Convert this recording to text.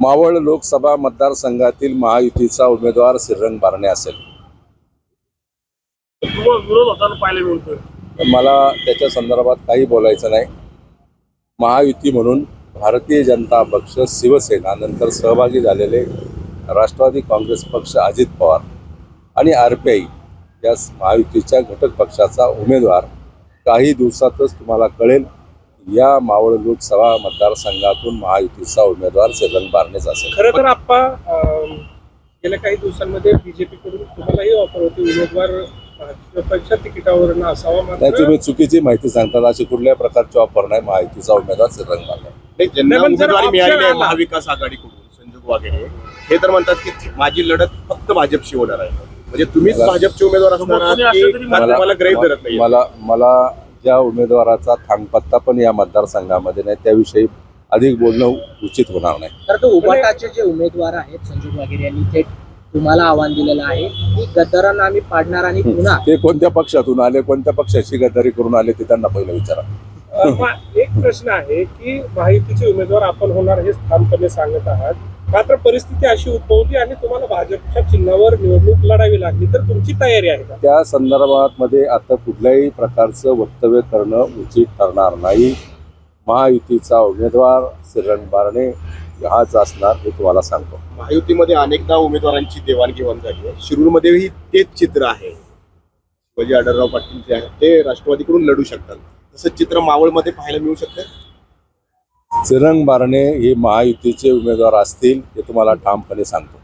मावळ लोकसभा मतदारसंघातील महायुतीचा उमेदवार श्रीरंग बारणे असेल. तुम्हाला विरोध होताना पाहायला मिळतोय. मला त्याच्या संदर्भात काही बोलायचं नाही. महायुती म्हणून भारतीय जनता पक्ष शिवसेना नंतर सहभागी झालेले राष्ट्रवादी काँग्रेस पक्ष अजित पवार आणि आर पी आय या महायुतीच्या घटक पक्षाचा उमेदवार काही दिवसातच तुम्हाला कळेल. या मावळ लोकसभा मतदारसंघातून महायुतीचा उमेदवार श्रीरंग बारणेच असेल खरं तर आप्पा गेल्या काही दिवसांमध्ये बीजेपी कडून तुम्हालाही ऑफर होती उमेदवार तिकिटावर असावा नाही तुम्ही चुकीची माहिती सांगतात अशी कुठल्याही प्रकारची ऑफर नाही महायुतीचा उमेदवार बारणे. नाही, ज्यांना उमेदवारी मिळालेली आहे महाविकास आघाडीकडून संजोग वगैरे हे तर म्हणतात की माझी लढत फक्त भाजपशी होणार आहे. म्हणजे तुम्हीच भाजपचे उमेदवार असणार मला मला ज्या उमेदवाराचा थांगपत्ता पण या मतदारसंघामध्ये नाही त्याविषयी अधिक बोलणं उचित होणार नाही. तर तो उबाटाचे जे उमेदवार आहेत संजोग वगैरे यांनी थेट तुम्हाला आव्हान दिलेलं आहे. की गद्दारांना आम्ही पाडणार आणि पुन्हा ते कोणत्या पक्षातून आले कोणत्या पक्षाची गद्दारी करून आले ते त्यांना पहिलं विचारा. एक प्रश्न आहे की माहितीचे उमेदवार आपण होणार हे ठामपणे सांगत आहात. मात्र परिस्थिती अशी उद्भवली आणि तुम्हाला भाजपच्या चिन्हावर निवडणूक लढावी लागली. तर तुमची तयारी आहे का? त्या संदर्भात मध्ये आता कुठल्याही प्रकारचं वक्तव्य करणं उचित ठरणार नाही. महायुतीचा उमेदवार श्रीरंग बारणे हाच असणार हे तुम्हाला सांगतो. महायुतीमध्ये अनेकदा उमेदवारांची देवाणघेवाण झाली आहे. शिरूरमध्येही तेच चित्र आहे. शिवाजी आढळराव पाटील जे आहेत ते राष्ट्रवादीकडून लढू शकतात. तसं चित्र मावळमध्ये पाहायला मिळू शकतं. चिरंग बारणे हे महायुतीचे उमेदवार असतील हे तुम्हाला ठामपणे सांगतो.